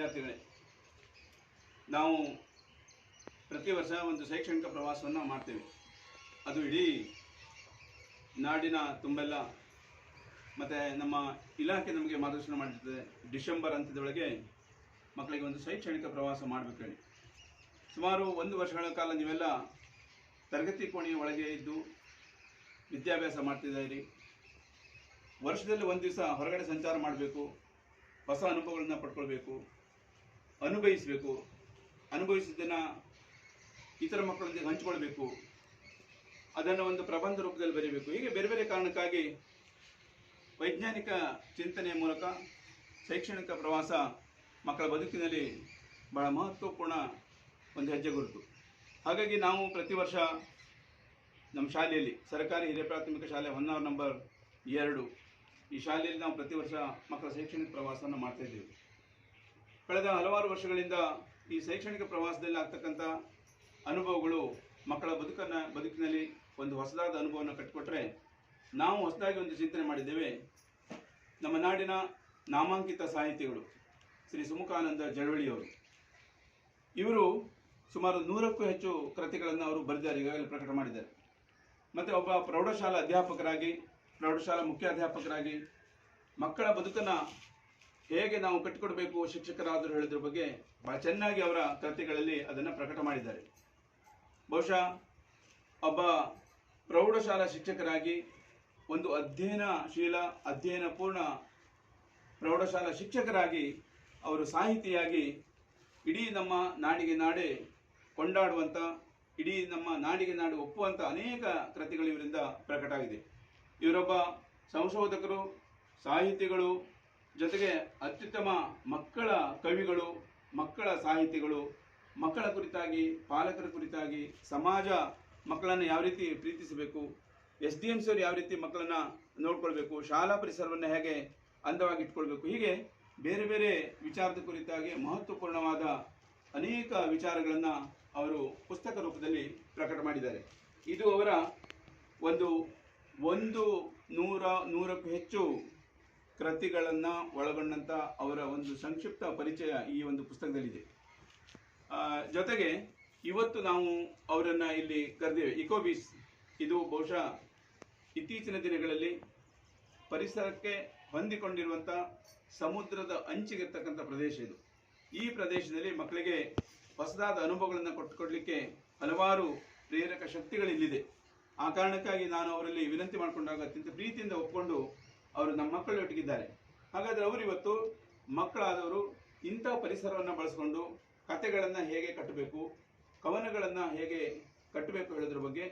ವಿದ್ಯಾರ್ಥಿಗಳೇ, ನಾವು ಪ್ರತಿ ವರ್ಷ ಒಂದು ಶೈಕ್ಷಣಿಕ ಪ್ರವಾಸವನ್ನು ಮಾಡ್ತೇವೆ. ಅದು ಇಡೀ ನಾಡಿನ ತುಂಬೆಲ್ಲ, ಮತ್ತು ನಮ್ಮ ಇಲಾಖೆ ನಮಗೆ ಮಾರ್ಗದರ್ಶನ ಮಾಡಿರ್ತದೆ. ಡಿಸೆಂಬರ್ ಅಂತ್ಯದೊಳಗೆ ಮಕ್ಕಳಿಗೆ ಒಂದು ಶೈಕ್ಷಣಿಕ ಪ್ರವಾಸ ಮಾಡಬೇಕು ಹೇಳಿ. ಸುಮಾರು ಒಂದು ವರ್ಷಗಳ ಕಾಲ ನೀವೆಲ್ಲ ತರಗತಿ ಕೋಣೆಯ ಒಳಗೆ ಇದ್ದು ವಿದ್ಯಾಭ್ಯಾಸ ಮಾಡ್ತಿದ್ದೀರಿ ವರ್ಷದಲ್ಲಿ ಒಂದು ದಿವಸ ಹೊರಗಡೆ ಸಂಚಾರ ಮಾಡಬೇಕು, ಹೊಸ ಅನುಭವಗಳನ್ನ ಪಡ್ಕೊಳ್ಬೇಕು. ಅನುಭವಿಸಬೇಕು. ಅನುಭವಿಸಿದ್ದನ್ನು ಇತರ ಮಕ್ಕಳೊಂದಿಗೆ ಹಂಚಿಕೊಳ್ಬೇಕು. ಅದನ್ನು ಒಂದು ಪ್ರಬಂಧ ರೂಪದಲ್ಲಿ ಬರೀಬೇಕು. ಹೀಗೆ ಬೇರೆ ಬೇರೆ ಕಾರಣಕ್ಕಾಗಿ ವೈಜ್ಞಾನಿಕ ಚಿಂತನೆಯ ಮೂಲಕ ಶೈಕ್ಷಣಿಕ ಪ್ರವಾಸ ಮಕ್ಕಳ ಬದುಕಿನಲ್ಲಿ ಬಹಳ ಮಹತ್ವಪೂರ್ಣ ಒಂದು ಹೆಜ್ಜೆ ಗುರುತು. ಹಾಗಾಗಿ ನಾವು ಪ್ರತಿ ವರ್ಷ ನಮ್ಮ ಶಾಲೆಯಲ್ಲಿ, ಸರ್ಕಾರಿ ಹಿರಿಯ ಪ್ರಾಥಮಿಕ ಶಾಲೆ ಹೊನ್ನಾವರ್ ನಂಬರ್ ಎರಡು, ಈ ಶಾಲೆಯಲ್ಲಿ ನಾವು ಪ್ರತಿ ವರ್ಷ ಮಕ್ಕಳ ಶೈಕ್ಷಣಿಕ ಪ್ರವಾಸವನ್ನು ಮಾಡ್ತಾ ಇದ್ದೀವಿ. ಕಳೆದ ಹಲವಾರು ವರ್ಷಗಳಿಂದ ಈ ಶೈಕ್ಷಣಿಕ ಪ್ರವಾಸದಲ್ಲಿ ಆಗ್ತಕ್ಕಂಥ ಅನುಭವಗಳು ಮಕ್ಕಳ ಬದುಕನ್ನು, ಬದುಕಿನಲ್ಲಿ ಒಂದು ಹೊಸದಾದ ಅನುಭವವನ್ನು ಕಟ್ಟಿಕೊಟ್ರೆ ನಾವು ಹೊಸದಾಗಿ ಒಂದು ಚಿಂತನೆ ಮಾಡಿದ್ದೇವೆ. ನಮ್ಮ ನಾಡಿನ ನಾಮಾಂಕಿತ ಸಾಹಿತಿಗಳು ಶ್ರೀ ಸುಮುಖಾನಂದ ಜಳವಳಿಯವರು ಇವರು ಸುಮಾರು ನೂರಕ್ಕೂ ಹೆಚ್ಚು ಕೃತಿಗಳನ್ನು ಅವರು ಬರೆದಿದ್ದಾರೆ, ಈಗಾಗಲೇ ಪ್ರಕಟ ಮಾಡಿದ್ದಾರೆ. ಮತ್ತು ಒಬ್ಬ ಪ್ರೌಢಶಾಲಾ ಅಧ್ಯಾಪಕರಾಗಿ, ಪ್ರೌಢಶಾಲಾ ಮುಖ್ಯಾಧ್ಯಾಪಕರಾಗಿ ಮಕ್ಕಳ ಬದುಕನ್ನು ಹೇಗೆ ನಾವು ಕಟ್ಟಿಕೊಡ್ಬೇಕು ಶಿಕ್ಷಕರಾದರು ಹೇಳಿದ್ರ ಬಗ್ಗೆ ಬಹಳ ಚೆನ್ನಾಗಿ ಅವರ ಕೃತಿಗಳಲ್ಲಿ ಅದನ್ನು ಪ್ರಕಟ ಮಾಡಿದ್ದಾರೆ. ಬಹುಶಃ ಒಬ್ಬ ಪ್ರೌಢಶಾಲಾ ಶಿಕ್ಷಕರಾಗಿ ಒಂದು ಅಧ್ಯಯನಶೀಲ ಅಧ್ಯಯನ ಪೂರ್ಣ ಪ್ರೌಢಶಾಲಾ ಶಿಕ್ಷಕರಾಗಿ ಅವರು ಸಾಹಿತಿಯಾಗಿ ಇಡೀ ನಮ್ಮ ನಾಡಿಗೆ ನಾಡೆ ಕೊಂಡಾಡುವಂಥ ಇಡೀ ನಮ್ಮ ನಾಡಿಗೆ ನಾಡು ಒಪ್ಪುವಂಥ ಅನೇಕ ಕೃತಿಗಳು ಇವರಿಂದ ಪ್ರಕಟ ಆಗಿದೆ ಇವರೊಬ್ಬ ಸಂಶೋಧಕರು, ಸಾಹಿತಿಗಳು ಜೊತೆಗೆ ಅತ್ಯುತ್ತಮ ಮಕ್ಕಳ ಕವಿಗಳು, ಮಕ್ಕಳ ಸಾಹಿತಿಗಳು, ಮಕ್ಕಳ ಕುರಿತಾಗಿ, ಪಾಲಕರ ಕುರಿತಾಗಿ ಸಮಾಜ ಮಕ್ಕಳನ್ನು ಯಾವ ರೀತಿ ಪ್ರೀತಿಸಬೇಕು, ಎಸ್ ಡಿ ಎಂ ಸಿಯವರು ಯಾವ ರೀತಿ ಮಕ್ಕಳನ್ನು ನೋಡ್ಕೊಳ್ಬೇಕು, ಶಾಲಾ ಪರಿಸರವನ್ನು ಹೇಗೆ ಅಂದವಾಗಿ ಇಟ್ಕೊಳ್ಬೇಕು ಹೀಗೆ ಬೇರೆ ಬೇರೆ ವಿಚಾರದ ಕುರಿತಾಗಿ ಮಹತ್ವಪೂರ್ಣವಾದ ಅನೇಕ ವಿಚಾರಗಳನ್ನು ಅವರು ಪುಸ್ತಕ ರೂಪದಲ್ಲಿ ಪ್ರಕಟ ಮಾಡಿದ್ದಾರೆ. ಇದು ಅವರ ಒಂದು ಒಂದು ನೂರ ನೂರಕ್ಕೂ ಹೆಚ್ಚು ಕೃತಿಗಳನ್ನು ಒಳಗೊಂಡಂಥ ಅವರ ಒಂದು ಸಂಕ್ಷಿಪ್ತ ಪರಿಚಯ ಈ ಒಂದು ಪುಸ್ತಕದಲ್ಲಿದೆ. ಜೊತೆಗೆ ಇವತ್ತು ನಾವು ಅವರನ್ನು ಇಲ್ಲಿ ಕರೆದೇವೆ ಇಕೋಬೀಸ್, ಇದು ಬಹುಶಃ ಇತ್ತೀಚಿನ ದಿನಗಳಲ್ಲಿ ಪರಿಸರಕ್ಕೆ ಹೊಂದಿಕೊಂಡಿರುವಂಥ ಸಮುದ್ರದ ಅಂಚಿಗಿರ್ತಕ್ಕಂಥ ಪ್ರದೇಶ ಇದು. ಈ ಪ್ರದೇಶದಲ್ಲಿ ಮಕ್ಕಳಿಗೆ ಹೊಸದಾದ ಅನುಭವಗಳನ್ನು ಕೊಟ್ಟುಕೊಡ್ಲಿಕ್ಕೆ ಹಲವಾರು ಪ್ರೇರಕ ಶಕ್ತಿಗಳಿಲ್ಲಿದೆ. ಆ ಕಾರಣಕ್ಕಾಗಿ ನಾನು ಅವರಲ್ಲಿ ವಿನಂತಿ ಮಾಡಿಕೊಂಡಾಗ ಅತ್ಯಂತ ಪ್ರೀತಿಯಿಂದ ಒಪ್ಪಿಕೊಂಡು ಅವರು ನಮ್ಮ ಮಕ್ಕಳೊಟ್ಟಿಗಿದ್ದಾರೆ. ಹಾಗಾದ್ರೆ ಅವರು ಇವತ್ತು ಮಕ್ಕಳಾದವರು ಇಂಥ ಪರಿಸರವನ್ನು ಬಳಸಿಕೊಂಡು ಕತೆಗಳನ್ನು ಹೇಗೆ ಕಟ್ಟಬೇಕು, ಕವನಗಳನ್ನು ಹೇಗೆ ಕಟ್ಟಬೇಕು ಹೇಳೋದ್ರ ಬಗ್ಗೆ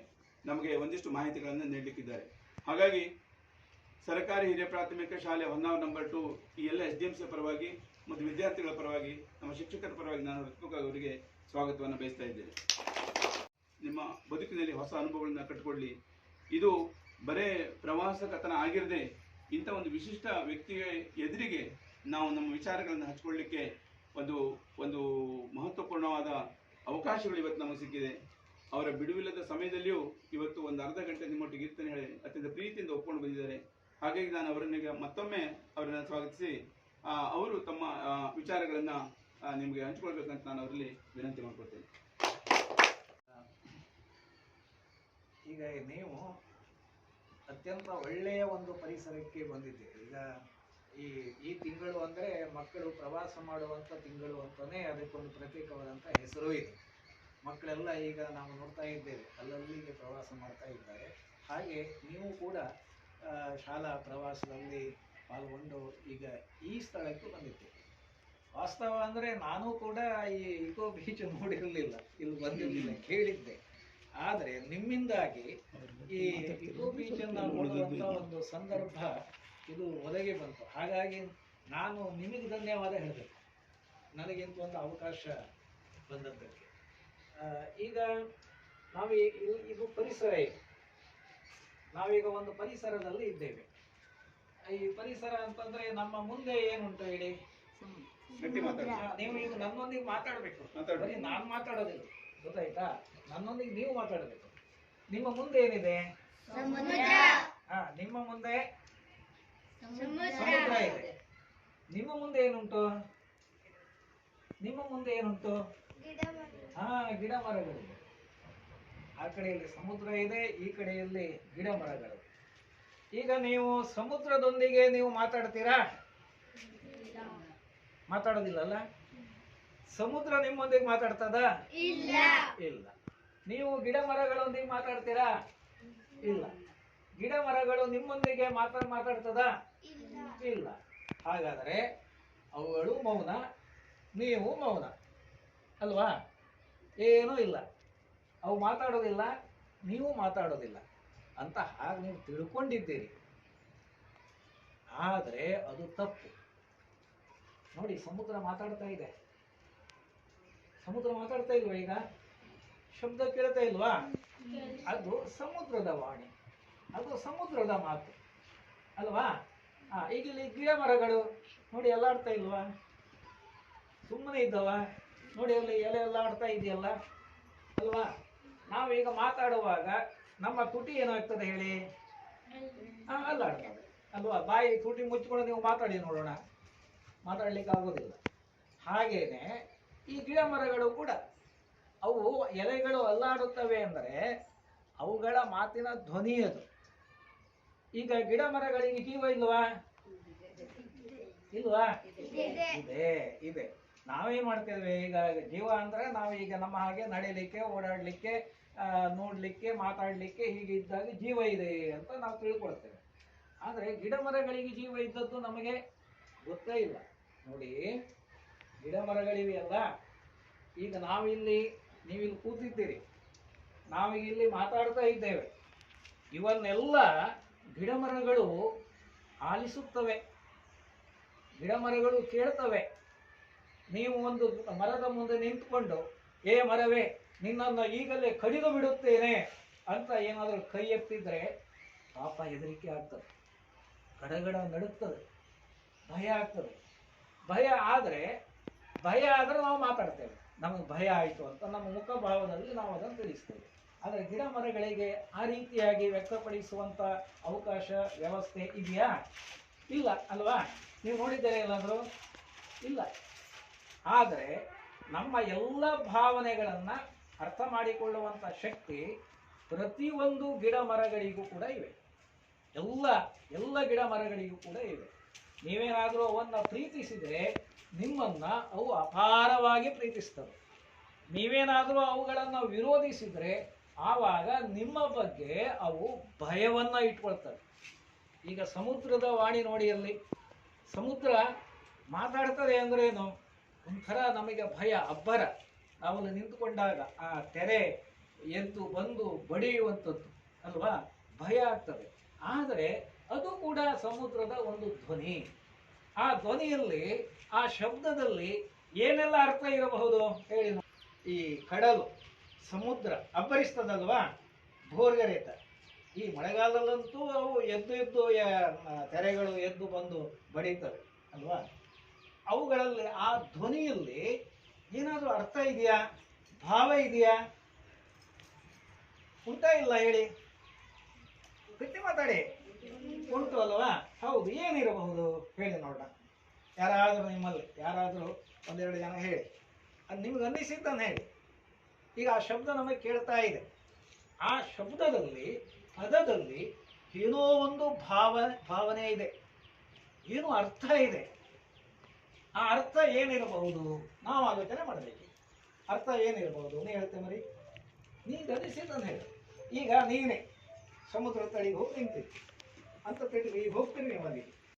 ನಮಗೆ ಒಂದಿಷ್ಟು ಮಾಹಿತಿಗಳನ್ನು ನೀಡಲಿಕ್ಕಿದ್ದಾರೆ. ಹಾಗಾಗಿ ಸರ್ಕಾರಿ ಹಿರಿಯ ಪ್ರಾಥಮಿಕ ಶಾಲೆ ಹೊನ್ನಾವರ್ ನಂಬರ್ ಟು ಈ ಎಲ್ಲ ಎಸ್ ಡಿ ಎಂ ಸಿ ಪರವಾಗಿ ಮತ್ತು ವಿದ್ಯಾರ್ಥಿಗಳ ಪರವಾಗಿ, ನಮ್ಮ ಶಿಕ್ಷಕರ ಪರವಾಗಿ ನಾನು ಹೃತ್ಪೂರ್ವಕ ಅವರಿಗೆ ಸ್ವಾಗತವನ್ನು ಬಯಸ್ತಾ ಇದ್ದೇನೆ. ನಿಮ್ಮ ಬದುಕಿನಲ್ಲಿ ಹೊಸ ಅನುಭವಗಳನ್ನ ಕಟ್ಟಿಕೊಳ್ಳಿ ಇದು ಬರೇ ಪ್ರವಾಸ ಕಥನ ಆಗಿರದೆ ಇಂಥ ಒಂದು ವಿಶಿಷ್ಟ ವ್ಯಕ್ತಿಯ ಎದುರಿಗೆ ನಾವು ನಮ್ಮ ವಿಚಾರಗಳನ್ನು ಹಂಚಿಕೊಳ್ಳಿಕ್ಕೆ ಒಂದು ಒಂದು ಮಹತ್ವಪೂರ್ಣವಾದ ಅವಕಾಶಗಳು ಇವತ್ತು ನಮಗೆ ಸಿಕ್ಕಿದೆ. ಅವರ ಬಿಡುವಿಲ್ಲದ ಸಮಯದಲ್ಲಿಯೂ ಇವತ್ತು ಒಂದು ಅರ್ಧ ಗಂಟೆ ನಿಮ್ಮೊಟ್ಟಿಗೆ ಇರ್ತೇನೆ ಹೇಳಿ ಅತ್ಯಂತ ಪ್ರೀತಿಯಿಂದ ಒಪ್ಕೊಂಡು ಬಂದಿದ್ದಾರೆ. ಹಾಗಾಗಿ ನಾನು ಅವರನ್ನೀಗ ಮತ್ತೊಮ್ಮೆ ಅವರನ್ನು ಸ್ವಾಗತಿಸಿ ಅವರು ತಮ್ಮ ವಿಚಾರಗಳನ್ನು ನಿಮಗೆ ಹಂಚಿಕೊಳ್ಬೇಕಂತ ನಾನು ಅವರಲ್ಲಿ ವಿನಂತಿ ಮಾಡ್ಕೊಳ್ತೇನೆ. ಈಗ ನೀವು ಅತ್ಯಂತ ಒಳ್ಳೆಯ ಒಂದು ಪರಿಸರಕ್ಕೆ ಬಂದಿದೆ. ಈಗ ಈ ಈ ತಿಂಗಳು ಅಂದರೆ ಮಕ್ಕಳು ಪ್ರವಾಸ ಮಾಡುವಂಥ ತಿಂಗಳು ಅಂತಲೇ ಅದಕ್ಕೊಂದು ಪ್ರತ್ಯೇಕವಾದಂಥ ಹೆಸರು ಇದೆ. ಮಕ್ಕಳೆಲ್ಲ ಈಗ ನಾವು ನೋಡ್ತಾ ಇದ್ದೇವೆ, ಅಲ್ಲಲ್ಲಿಗೆ ಪ್ರವಾಸ ಮಾಡ್ತಾ ಇದ್ದಾರೆ. ಹಾಗೆ ನೀವು ಕೂಡ ಶಾಲಾ ಪ್ರವಾಸದಲ್ಲಿ ಪಾಲ್ಗೊಂಡು ಈಗ ಈ ಸ್ಥಳಕ್ಕೆ ಬಂದಿದ್ದೇವೆ ವಾಸ್ತವ ಅಂದರೆ ನಾನು ಕೂಡ ಈ ಇಕೋ ಬೀಚ್ ನೋಡಿರಲಿಲ್ಲ, ಇಲ್ಲಿ ಬಂದಿರಲಿಲ್ಲ, ಕೇಳಿದ್ದೆ. ಆದರೆ ನಿಮ್ಮಿಂದಾಗಿ ಈ ಇಕೋ ಬೀಚ್ ಅನ್ನ ಒಂದು ಸಂದರ್ಭ ಇದು ಒದಗಿ ಬಂತು. ಹಾಗಾಗಿ ನಾನು ನಿಮಗೆ ಧನ್ಯವಾದ ಹೇಳಬೇಕು. ನನಗಿಂತ ಒಂದು ಅವಕಾಶ ಬಂದದ್ದಕ್ಕೆ. ಆ, ಈಗ ನಾವು ಈ- ಇದು- ಪರಿಸರ ಇದೆ. ನಾವೀಗ ಒಂದು ಪರಿಸರದಲ್ಲಿ ಇದ್ದೇವೆ. ಈ ಪರಿಸರ ಅಂತಂದ್ರೆ ನಮ್ಮ ಮುಂದೆ ಏನುಂಟು ಹೇಳಿ? ನೀವು ಈಗ ನನ್ನೊಂದಿಗೆ ಮಾತಾಡಬೇಕು. ಮಾತಾಡಿ. ಬರೀ ನಾನು ಮಾತಾಡೋದಿಲ್ಲ. ಗೊತ್ತಾಯ್ತಾ? ನನ್ನೊಂದಿಗೆ ನೀವು ಮಾತಾಡಬೇಕು. ನಿಮ್ಮ ಮುಂದೆ ಏನಿದೆ? ಹಾ ನಿಮ್ಮ ಮುಂದೆ ಸಮುದ್ರ. ಇದೆ. ನಿಮ್ಮ ಮುಂದೆ ಏನುಂಟು? ನಿಮ್ಮ ಮುಂದೆ ಏನುಂಟು? ಹಾ ಗಿಡ ಮರಗಳಿದೆ ಆ ಕಡೆಯಲ್ಲಿ ಸಮುದ್ರ ಇದೆ ಈ ಕಡೆಯಲ್ಲಿ ಗಿಡ ಮರಗಳು ಈಗ ನೀವು ಸಮುದ್ರದೊಂದಿಗೆ ನೀವು ಮಾತಾಡ್ತೀರಾ? ಮಾತಾಡೋದಿಲ್ಲಲ್ಲ ಸಮುದ್ರ ನಿಮ್ಮೊಂದಿಗೆ ಮಾತಾಡ್ತದ? ಇಲ್ಲ. ಇಲ್ಲ. ನೀವು ಗಿಡ ಮರಗಳೊಂದಿಗೆ ಮಾತಾಡ್ತೀರಾ? ಇಲ್ಲ. ಗಿಡ ಮರಗಳು ನಿಮ್ಮೊಂದಿಗೆ ಮಾತಾ ಮಾತಾಡ್ತದ? ಇಲ್ಲ ಇಲ್ಲ. ಹಾಗಾದರೆ ಅವುಗಳು ಮೌನ ನೀವು ಮೌನ. ಅಲ್ವಾ? ಏನೂ ಇಲ್ಲ. ಅವು ಮಾತಾಡೋದಿಲ್ಲ ನೀವು ಮಾತಾಡೋದಿಲ್ಲ. ಅಂತ ಹಾಗೆ ನೀವು ತಿಳ್ಕೊಂಡಿದ್ದೀರಿ. ಆದರೆ ಅದು ತಪ್ಪು. ನೋಡಿ ಸಮುದ್ರ ಮಾತಾಡ್ತಾ ಇದೆ. ಸಮುದ್ರ ಮಾತಾಡ್ತಾ ಇಲ್ವಾ ಈಗ? ಶಬ್ದ ಕೇಳ್ತಾ ಇಲ್ವಾ? ಅದು ಸಮುದ್ರದ ವಾಣಿ. ಅದು ಸಮುದ್ರದ ಮಾತು. ಅಲ್ವಾ? ಹಾ ಈಗ ಇಲ್ಲಿ ಗಿಡ ಮರಗಳು ನೋಡಿ ಎಲ್ಲ ಆಡ್ತಾ ಇಲ್ವಾ? ಸುಮ್ಮನೆ ಇದ್ದವ? ನೋಡಿ ಅಲ್ಲಿ ಎಲೆ ಎಲ್ಲ ಆಡ್ತಾ ಇದೆಯಲ್ಲ? ಅಲ್ವಾ? ನಾವೀಗ ಮಾತಾಡುವಾಗ ನಮ್ಮ ತುಟಿ ಏನಾಗ್ತದೆ ಹೇಳಿ? ಹಾ ಅಲ್ಲ ಅಲ್ವಾ? ಬಾಯಿ ತುಟಿ ಮುಚ್ಕೊಂಡು ನೀವು ಮಾತಾಡಿ ನೋಡೋಣ. ಮಾತಾಡ್ಲಿಕ್ಕೆ ಆಗೋದಿಲ್ಲ. ಹಾಗೇನೆ ಈ ಗಿಡ ಮರಗಳು ಕೂಡ ಅವು ಎಲೆಗಳು ಅಲ್ಲಾಡುತ್ತವೆ ಅಂದರೆ ಅವುಗಳ ಮಾತಿನ ಧ್ವನಿ ಅದು. ಈಗ ಗಿಡ ಮರಗಳಿಗೆ ಜೀವ ಇಲ್ವಾ? ಇಲ್ವಾ? ಇದೆ. ಇದೆ ನಾವೇನ್ ಮಾಡ್ತೇವೆ ಈಗ ಜೀವ ಅಂದ್ರೆ ನಾವು ಈಗ ನಮ್ಮ ಹಾಗೆ ನಡೀಲಿಕ್ಕೆ ಓಡಾಡ್ಲಿಕ್ಕೆ ನೋಡ್ಲಿಕ್ಕೆ ಮಾತಾಡ್ಲಿಕ್ಕೆ ಹೀಗೆ ಇದ್ದಾಗ ಜೀವ ಇದೆ ಅಂತ ನಾವು ತಿಳ್ಕೊಳ್ತೇವೆ. ಆದರೆ ಗಿಡ ಮರಗಳಿಗೆ ಜೀವ ಇದ್ದದ್ದು ನಮಗೆ ಗೊತ್ತೇ ಇಲ್ಲ. ನೋಡಿ ಗಿಡ ಮರಗಳಿವೆಯಲ್ಲ ಈಗ ನಾವಿಲ್ಲಿ, ನೀವಿಲ್ಲಿ ಕೂತಿದ್ದೀರಿ. ನಾವೀಗ ಇಲ್ಲಿ ಮಾತಾಡ್ತಾ ಇದ್ದೇವೆ. ಇವನ್ನೆಲ್ಲ ಗಿಡ ಮರಗಳು ಆಲಿಸುತ್ತವೆ. ಗಿಡ ಮರಗಳು ಕೇಳ್ತವೆ. ನೀವು ಒಂದು ಮರದ ಮುಂದೆ ನಿಂತ್ಕೊಂಡು, ಏ ಮರವೇ, ನಿನ್ನನ್ನು ಈಗಲೇ ಕಡಿದು ಬಿಡುತ್ತೇನೆ ಅಂತ ಏನಾದರೂ ಕೈ ಎತ್ತಿದ್ರೆ ಪಾಪ ಹೆದರಿಕೆ ಆಗ್ತದೆ. ಗಡಗಡ ನಡುಗ್ತದೆ. ಭಯ ಆಗ್ತದೆ. ಭಯ ಆದರೆ ಭಯ ಆದರೆ ನಾವು ಮಾತಾಡ್ತೇವೆ. ನಮಗೆ ಭಯ ಆಯಿತು ಅಂತ ನಮ್ಮ ಮುಖಭಾವದಲ್ಲಿ ನಾವು ಅದನ್ನು ತಿಳಿಸ್ತೇವೆ. ಆದರೆ ಗಿಡ ಮರಗಳಿಗೆ ಆ ರೀತಿಯಾಗಿ ವ್ಯಕ್ತಪಡಿಸುವಂಥ ಅವಕಾಶ, ವ್ಯವಸ್ಥೆ ಇದೆಯಾ? ಇಲ್ಲ, ಅಲ್ವಾ? ನೀವು ನೋಡಿದ್ದೀರಾ ಎಲ್ಲಾದರೂ? ಇಲ್ಲ. ಆದರೆ ನಮ್ಮ ಎಲ್ಲ ಭಾವನೆಗಳನ್ನು ಅರ್ಥ ಮಾಡಿಕೊಳ್ಳುವಂಥ ಶಕ್ತಿ ಪ್ರತಿಯೊಂದು ಗಿಡ ಮರಗಳಿಗೂ ಕೂಡ ಇವೆ. ಎಲ್ಲ ಎಲ್ಲ ಗಿಡ ಮರಗಳಿಗೂ ಕೂಡ ಇವೆ. ನೀವೇನಾದರೂ ಅವನ್ನು ಪ್ರೀತಿಸಿದರೆ ನಿಮ್ಮನ್ನ ಅವು ಅಪಾರವಾಗಿ ಪ್ರೀತಿಸ್ತವೆ ನೀವೇನಾದರೂ ಅವುಗಳನ್ನು ವಿರೋಧಿಸಿದರೆ ಆವಾಗ ನಿಮ್ಮ ಬಗ್ಗೆ ಅವು ಭಯವನ್ನು ಇಟ್ಕೊಳ್ತವೆ. ಈಗ ಸಮುದ್ರದ ವಾಣಿ ನೋಡಿ ಅಲ್ಲಿ ಸಮುದ್ರ ಮಾತಾಡ್ತದೆ ಅಂದ್ರೇನು? ಒಂಥರ ನಮಗೆ ಭಯ, ಅಬ್ಬರ. ನಾವಲ್ಲಿ ನಿಂತುಕೊಂಡಾಗ ಆ ತೆರೆ ಎದ್ದು ಬಂದು ಬಡಿಯುವಂಥದ್ದು, ಅಲ್ವಾ? ಭಯ ಆಗ್ತದೆ. ಆದರೆ ಅದು ಕೂಡ ಸಮುದ್ರದ ಒಂದು ಧ್ವನಿ. ಆ ಧ್ವನಿಯಲ್ಲಿ, ಆ ಶಬ್ದದಲ್ಲಿ ಏನೆಲ್ಲ ಅರ್ಥ ಇರಬಹುದು ಹೇಳಿ ಈ ಕಡಲು, ಸಮುದ್ರ ಅಬ್ಬರಿಸ್ತದಲ್ವಾ? ಭೋರ್ಗರೇತ. ಈ ಮಳೆಗಾಲದಲ್ಲಂತೂ ಅವು ಎದ್ದು ಎದ್ದು ತೆರೆಗಳು ಎದ್ದು ಬಂದು ಬಡೀತವೆ, ಅಲ್ವಾ? ಅವುಗಳಲ್ಲಿ ಆ ಧ್ವನಿಯಲ್ಲಿ ಏನಾದರೂ ಅರ್ಥ ಇದೆಯಾ? ಭಾವ ಇದೆಯಾ? ಉಂಟಾ ಇಲ್ಲ ಹೇಳಿ. ಗಟ್ಟಿ ಮಾತಾಡಿ. ಉಂಟು ಅಲ್ವಾ? ಹೌದು, ಏನಿರಬಹುದು? ಹೇಳಿ ನೋಡೋಣ. ಯಾರಾದರೂ ನಿಮ್ಮಲ್ಲಿ, ಯಾರಾದರೂ ಒಂದೆರಡು ಜನ ಹೇಳಿ. ಅದು ನಿಮ್ಗೆ ಅನ್ನಿಸಿದ್ದನ್ನು ಹೇಳಿ. ಈಗ ಆ ಶಬ್ದ ನಮಗೆ ಕೇಳ್ತಾ ಇದೆ. ಆ ಶಬ್ದದಲ್ಲಿ, ಪದದಲ್ಲಿ ಏನೋ ಒಂದು ಭಾವ, ಭಾವನೆ ಇದೆ. ಏನೋ ಅರ್ಥ ಇದೆ. ಆ ಅರ್ಥ ಏನಿರಬಹುದು? ನಾವು ಆಲೋಚನೆ ಮಾಡಬೇಕು. ಅರ್ಥ ಏನಿರಬಹುದು? ನೀ ಹೇಳ್ತೇನೆ ಮರಿ. ನೀ ಗಣಿಸಿದ್ದನ್ನು ಹೇಳಿ. ಈಗ ನೀನೇ, ಸಮುದ್ರ ತಳಿಗೆ ಹೋಗಿ ನಿಂತಿದ್ದಿ. ಅಂತ ತಿಳಿ ಈಗ ಹೋಗ್ತೀರಿ ನೀವು ಅಲ್ಲಿಗೆ